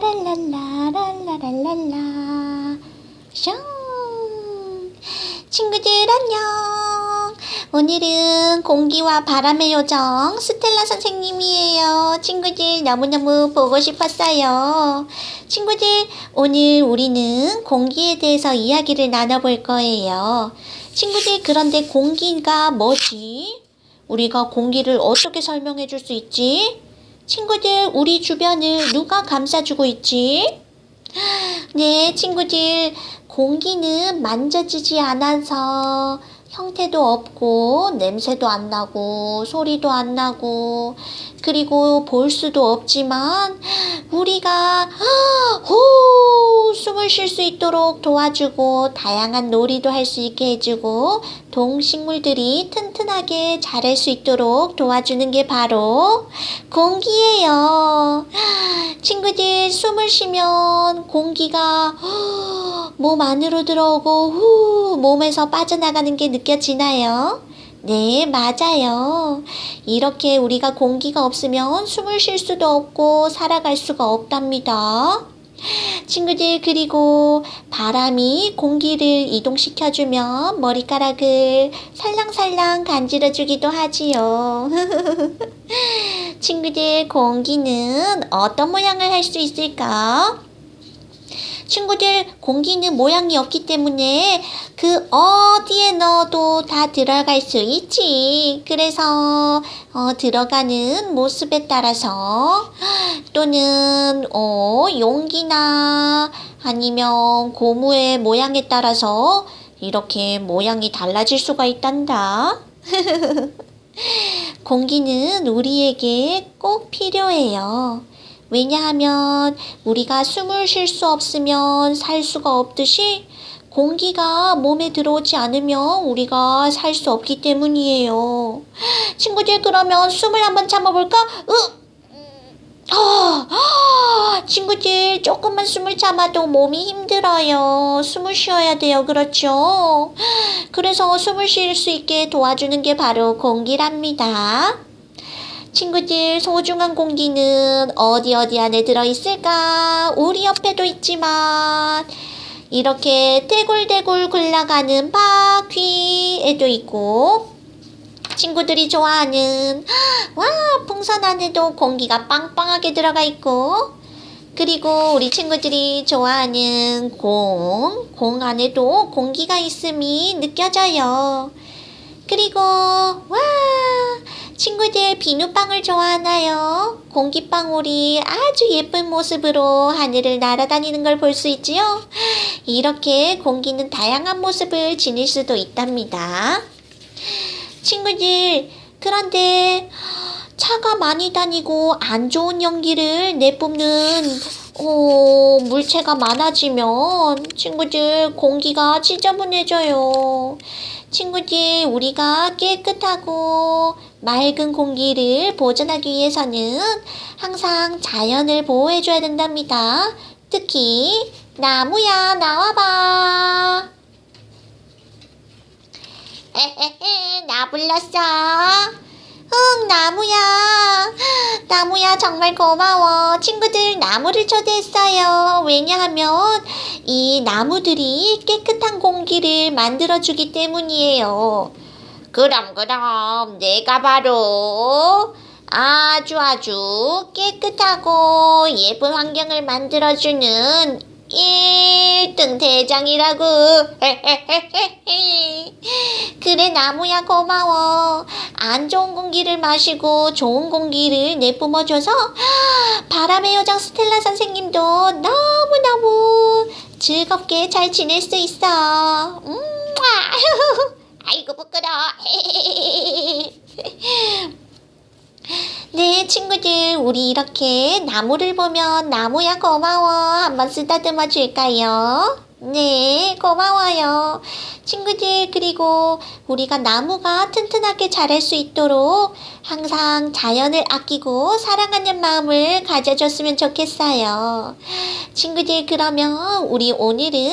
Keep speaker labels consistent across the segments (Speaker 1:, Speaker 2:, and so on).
Speaker 1: 랄랄랄라랄랄랄랄라. 슝. 친구들 안녕. 오늘은 공기와 바람의 요정 스텔라 선생님이에요. 친구들 너무너무 보고 싶었어요. 친구들 오늘 우리는 공기에 대해서 이야기를 나눠볼 거예요. 친구들 그런데 공기가 뭐지? 우리가 공기를 어떻게 설명해 줄 수 있지? 친구들, 우리 주변을 누가 감싸주고 있지? 네, 친구들, 공기는 만져지지 않아서 형태도 없고, 냄새도 안 나고, 소리도 안 나고, 그리고 볼 수도 없지만, 우리가, 호! 숨을 쉴 수 있도록 도와주고, 다양한 놀이도 할 수 있게 해주고, 동식물들이 튼튼하게 자랄 수 있도록 도와주는 게 바로 공기예요. 친구들 숨을 쉬면 공기가 몸 안으로 들어오고 후 몸에서 빠져나가는 게 느껴 지나요? 네, 맞아요. 이렇게 우리가 공기가 없으면 숨을 쉴 수도 없고 살아갈 수가 없답니다. 친구들 그리고 바람이 공기를 이동시켜주면 머리카락을 살랑살랑 간지러주기도 하지요. 친구들 공기는 어떤 모양을 할 수 있을까? 친구들 공기는 모양이 없기 때문에 그 어디에 넣어도 다 들어갈 수 있지. 그래서 어, 들어가는 모습에 따라서 또는 어, 용기나 아니면 고무의 모양에 따라서 이렇게 모양이 달라질 수가 있단다. 공기는 우리에게 꼭 필요해요. 왜냐하면 우리가 숨을 쉴 수 없으면 살 수가 없듯이 공기가 몸에 들어오지 않으면 우리가 살 수 없기 때문이에요. 친구들 그러면 숨을 한번 참아볼까? 으! 아, 아, 친구들 조금만 숨을 참아도 몸이 힘들어요. 숨을 쉬어야 돼요. 그렇죠? 그래서 숨을 쉴 수 있게 도와주는 게 바로 공기랍니다. 친구들 소중한 공기는 어디 어디 안에 들어있을까? 우리 옆에도 있지만 이렇게 대굴대굴 굴러가는 바퀴에도 있고 친구들이 좋아하는 와 풍선 안에도 공기가 빵빵하게 들어가 있고 그리고 우리 친구들이 좋아하는 공, 공 안에도 공기가 있음이 느껴져요. 그리고 와 친구들 비누방울 좋아하나요? 공기방울이 아주 예쁜 모습으로 하늘을 날아다니는 걸 볼 수 있지요. 이렇게 공기는 다양한 모습을 지닐 수도 있답니다. 친구들, 그런데 차가 많이 다니고 안 좋은 연기를 내뿜는 어, 물체가 많아지면 친구들 공기가 지저분해져요. 친구들, 우리가 깨끗하고 맑은 공기를 보존하기 위해서는 항상 자연을 보호해줘야 된답니다. 특히 나무야 나와봐. 에헤헤 나 불렀어. 응 나무야. 나무야 정말 고마워. 친구들 나무를 초대했어요. 왜냐하면 이 나무들이 깨끗한 공기를 만들어주기 때문이에요. 그럼 그럼 내가 바로 아주 아주 깨끗하고 예쁜 환경을 만들어주는 1등 대장이라고. 그래 나무야 고마워. 안 좋은 공기를 마시고 좋은 공기를 내뿜어줘서 바람의 요정 스텔라 선생님도 너무너무 즐겁게 잘 지낼 수 있어. 음, 아이고 부끄러워. 네, 친구들, 우리 이렇게 나무를 보면 나무야 고마워. 한번 쓰다듬어 줄까요? 네, 고마워요. 친구들, 그리고 우리가 나무가 튼튼하게 자랄 수 있도록 항상 자연을 아끼고 사랑하는 마음을 가져줬으면 좋겠어요. 친구들, 그러면 우리 오늘은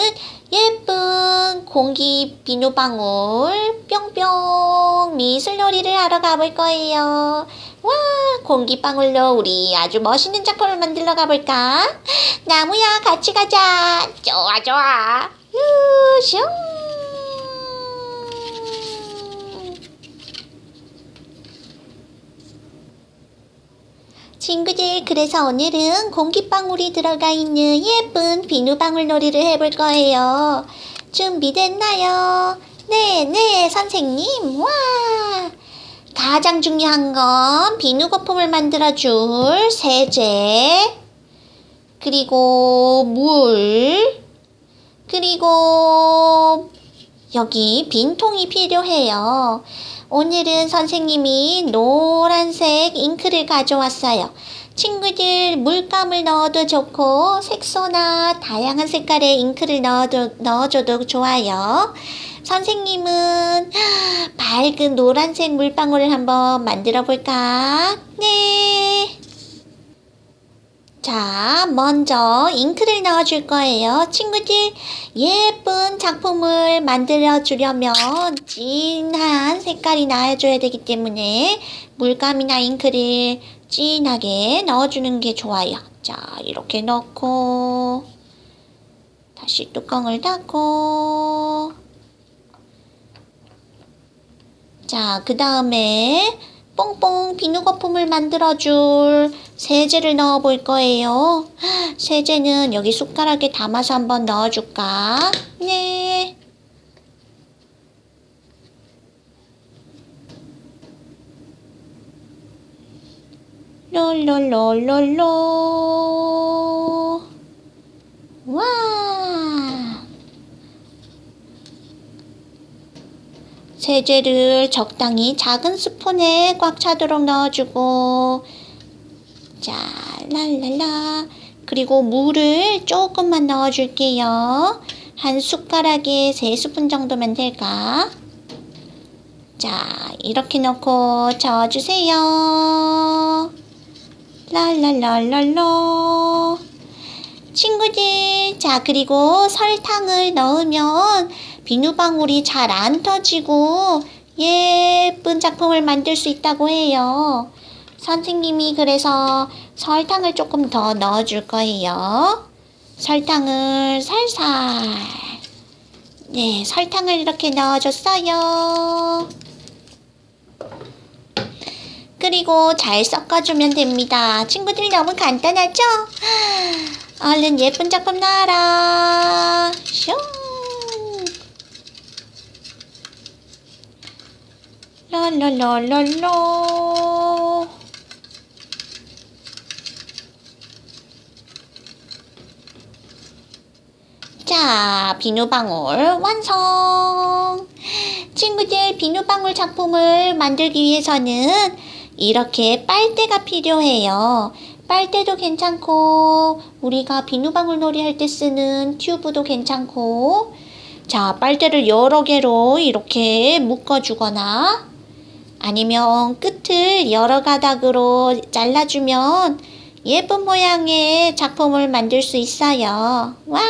Speaker 1: 예쁜 공기 비누방울 뿅뿅 미술놀이를 하러 가볼 거예요. 와, 공기방울로 우리 아주 멋있는 작품을 만들러 가볼까? 나무야, 같이 가자. 좋아, 좋아. 유슝. 친구들, 그래서 오늘은 공기방울이 들어가 있는 예쁜 비누방울 놀이를 해볼 거예요. 준비됐나요? 네, 네, 선생님. 와! 가장 중요한 건 비누 거품을 만들어줄 세제, 그리고 물, 그리고 여기 빈통이 필요해요. 오늘은 선생님이 노란색 잉크를 가져왔어요. 친구들 물감을 넣어도 좋고 색소나 다양한 색깔의 잉크를 넣어도, 넣어줘도 좋아요. 선생님은 밝은 노란색 물방울을 한번 만들어 볼까? 네. 자, 먼저 잉크를 넣어줄 거예요. 친구들, 예쁜 작품을 만들어 주려면 진한 색깔이 나와줘야 되기 때문에 물감이나 잉크를 진하게 넣어주는 게 좋아요. 자, 이렇게 넣고, 다시 뚜껑을 닫고, 자, 그 다음에 뽕뽕 비누 거품을 만들어줄 세제를 넣어 볼 거예요. 세제는 여기 숟가락에 담아서 한번 넣어줄까? 네. 롤롤롤롤롤. 와. 세제를 적당히 작은 스푼에 꽉 차도록 넣어주고. 자 랄랄라. 그리고 물을 조금만 넣어줄게요. 한 숟가락에 세 스푼 정도면 될까? 자 이렇게 넣고 저어주세요. 랄랄랄랄라. 친구들 자 그리고 설탕을 넣으면 비누방울이 잘 안 터지고 예쁜 작품을 만들 수 있다고 해요. 선생님이 그래서 설탕을 조금 더 넣어줄 거예요. 설탕을 살살. 네, 설탕을 이렇게 넣어줬어요. 그리고 잘 섞어주면 됩니다. 친구들 너무 간단하죠? 얼른 예쁜 작품 나와라. 슝. 랄랄랄랄라. 자, 비누방울 완성! 친구들, 비누방울 작품을 만들기 위해서는 이렇게 빨대가 필요해요. 빨대도 괜찮고, 우리가 비누방울 놀이 할 때 쓰는 튜브도 괜찮고, 자, 빨대를 여러 개로 이렇게 묶어주거나, 아니면 끝을 여러 가닥으로 잘라주면 예쁜 모양의 작품을 만들 수 있어요. 와!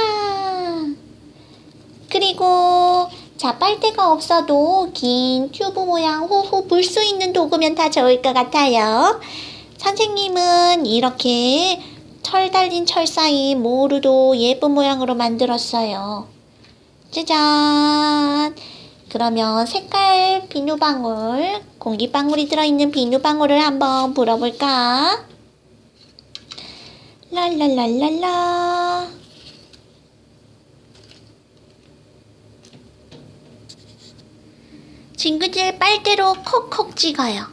Speaker 1: 그리고 자 빨대가 없어도 긴 튜브 모양 후후 불수 있는 도구면 다 좋을 것 같아요. 선생님은 이렇게 철 달린 철 사이 모루도 예쁜 모양으로 만들었어요. 짜잔! 그러면 색깔 비누방울, 공기방울이 들어있는 비누방울을 한번 불어볼까? 랄랄랄랄라. 친구들 빨대로 콕콕 찍어요.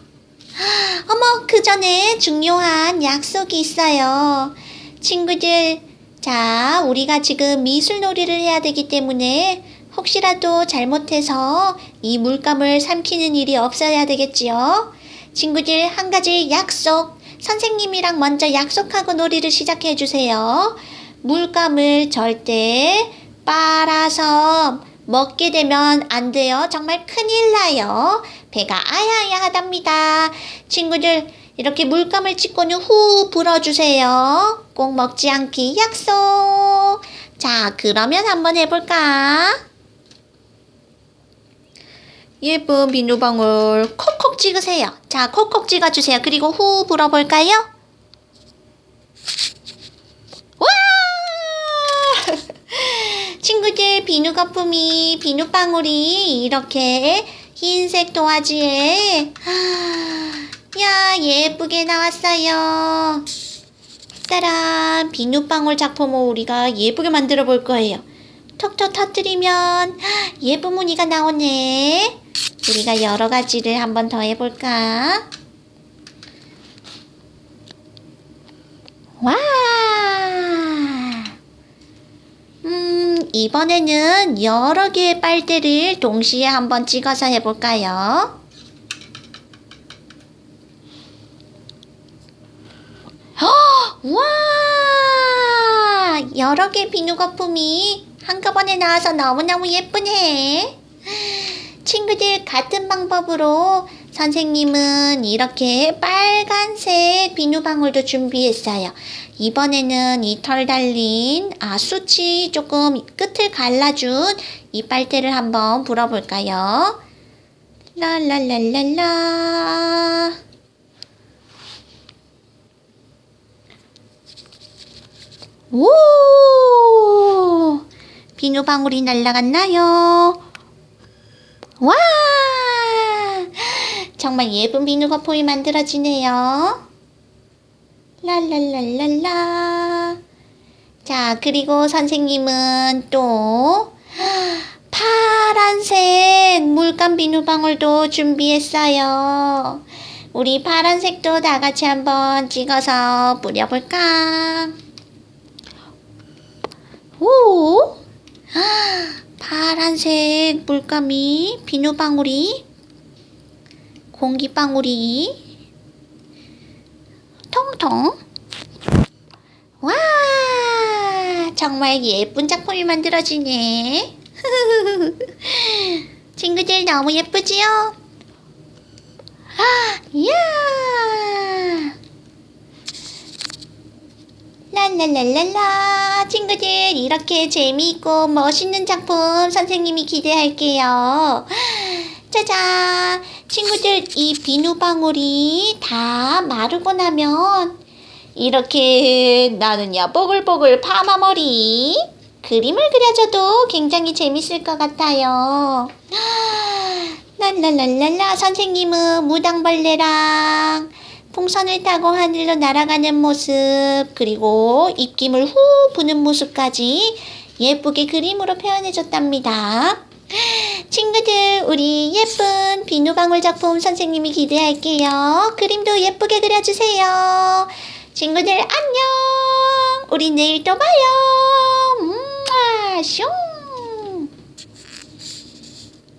Speaker 1: 어머, 그 전에 중요한 약속이 있어요. 친구들, 자, 우리가 지금 미술 놀이를 해야 되기 때문에 혹시라도 잘못해서 이 물감을 삼키는 일이 없어야 되겠지요. 친구들, 한 가지 약속. 선생님이랑 먼저 약속하고 놀이를 시작해 주세요. 물감을 절대 빨아서 먹게 되면 안 돼요. 정말 큰일 나요. 배가 아야아야하답니다. 친구들, 이렇게 물감을 찍고는 후 불어주세요. 꼭 먹지 않기 약속. 자, 그러면 한번 해볼까? 예쁜 비누방울 콕콕 찍으세요. 자, 콕콕 찍어주세요. 그리고 후 불어볼까요? 와! 친구들 비누 거품이 비누방울이 이렇게 흰색 도화지에 야 예쁘게 나왔어요. 따란 비누방울 작품을 우리가 예쁘게 만들어 볼 거예요. 톡톡 터뜨리면 예쁜 무늬가 나오네. 우리가 여러 가지를 한번 더 해볼까? 와! 음, 이번에는 여러 개의 빨대를 동시에 한번 찍어서 해볼까요? 헉! 와! 여러 개 비누 거품이 한꺼번에 나와서 너무너무 예쁘네. 친구들 같은 방법으로 선생님은 이렇게 빨간색 비누방울도 준비했어요. 이번에는 이 털 달린 아 수치 조금 끝을 갈라준 이 빨대를 한번 불어볼까요? 랄랄랄랄라 오 비누방울이 날아갔나요? 와! 정말 예쁜 비누 거품이 만들어지네요. 랄랄랄랄라. 자, 그리고 선생님은 또 파란색 물감 비누 방울도 준비했어요. 우리 파란색도 다 같이 한번 찍어서 뿌려볼까? 오! 파란색 물감이 비누방울이 공기방울이 통통 와 정말 예쁜 작품이 만들어지네. 친구들 너무 예쁘지요? 아, 이야 랄랄랄랄라. 친구들 이렇게 재미있고 멋있는 작품 선생님이 기대할게요. 짜잔. 친구들 이 비누방울이 다 마르고 나면 이렇게 나는야 뽀글뽀글 파마머리. 그림을 그려줘도 굉장히 재밌을 것 같아요. 랄랄랄랄라. 선생님은 무당벌레랑 풍선을 타고 하늘로 날아가는 모습, 그리고 입김을 후 부는 모습까지 예쁘게 그림으로 표현해줬답니다. 친구들, 우리 예쁜 비누방울 작품 선생님이 기대할게요. 그림도 예쁘게 그려주세요. 친구들, 안녕! 우리 내일 또 봐요. 음, 아, 슝!